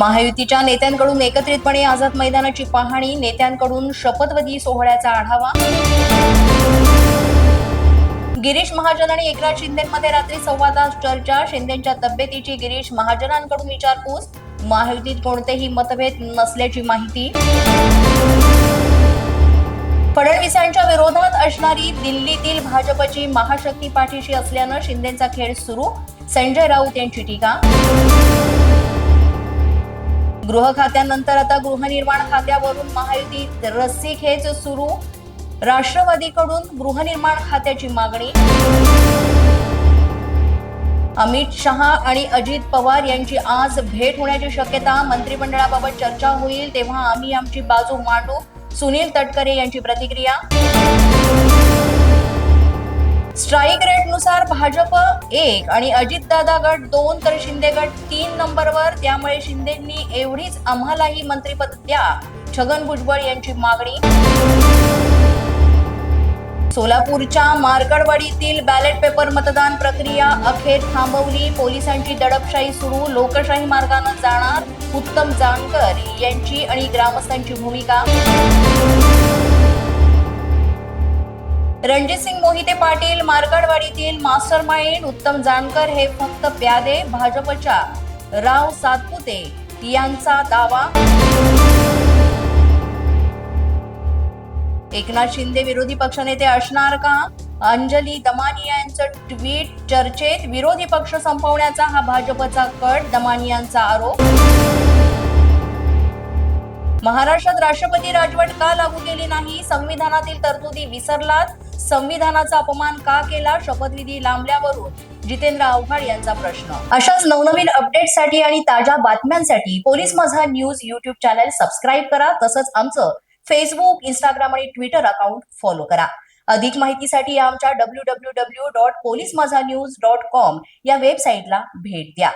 महायुतीच्या नेत्यांकडून एकत्रितपणे आझाद मैदानाची पाहणी नेत्यांकडून शपथविधी सोहळ्याचा आढावा. गिरीश महाजन आणि एकनाथ शिंदेमध्ये रात्री सव्वा तास चर्चा शिंदेच्या तब्येतीची गिरीश महाजनांकडून विचारपूस. महायुतीत कोणतेही मतभेद नसल्याची माहिती. फडणवीसांच्या विरोधात असणारी दिल्लीतील भाजपची महाशक्ती पाठीशी असल्यानं शिंदेचा खेळ सुरू. संजय राऊत यांची टीका. गृह खात्यानंतर आता गृहनिर्माण खात्यावरून माहिती रस्सी खेच सुरू. राष्ट्रवादीकडून गृहनिर्माण खात्याची मागणी. अमित शहा आणि अजित पवार यांची आज भेट होण्याची शक्यता मंत्रिमंडळाबाबत चर्चा होईल तेव्हा आम्ही आमची बाजू मांडू सुनील तटकरे यांची प्रतिक्रिया. स्ट्राईक रेटनुसार भाजप एक आणि अजितदादा गट दोन तर शिंदे गट तीन नंबरवर. त्यामुळे शिंदेंनी एवढीच आम्हालाही मंत्रीपद द्या. छगन भुजबळ यांची मागणी. सोलापूरच्या मार्कडवाडीतील बॅलेट पेपर मतदान प्रक्रिया अखेर थांबवली. पोलिसांची दडपशाही सुरू. लोकशाही मार्गानं जाणार उत्तम जानकर यांची आणि ग्रामस्थांची भूमिका. रणजितसिंग मोहिते पाटील मार्कडवाडीतील मास्टर माइंड उत्तम जानकर हे फक्त प्यादे भाजपच्या राव सातपुते यांचा दावा. एकनाथ शिंदे विरोधी पक्षनेते असणार का? अंजली दमानिया यांचं ट्विट चर्चेत विरोधी पक्ष संपवण्याचा हा भाजपचा कट दमानियांचा आरोप. महाराष्ट्रात राष्ट्रपती राजवट का लागू केली नाही? संविधानातील तरतुदी विसरलात. संविधानाचा अपमान का केला? शपथविधी लांबल्यावरून. जितेंद्र आव्हाड यांचा प्रश्न. अशाच नवनवीन अपडेटसाठी आणि ताज्या बातम्यांसाठी police Majha news YouTube channel subscribe करा. तसंच आमचं फेसबुक इंस्टाग्राम आणि ट्विटर अकाउंट फॉलो करा. अधिक माहितीसाठी आमच्या W W W dot police Majha news dot com या वेबसाईटला भेट द्या.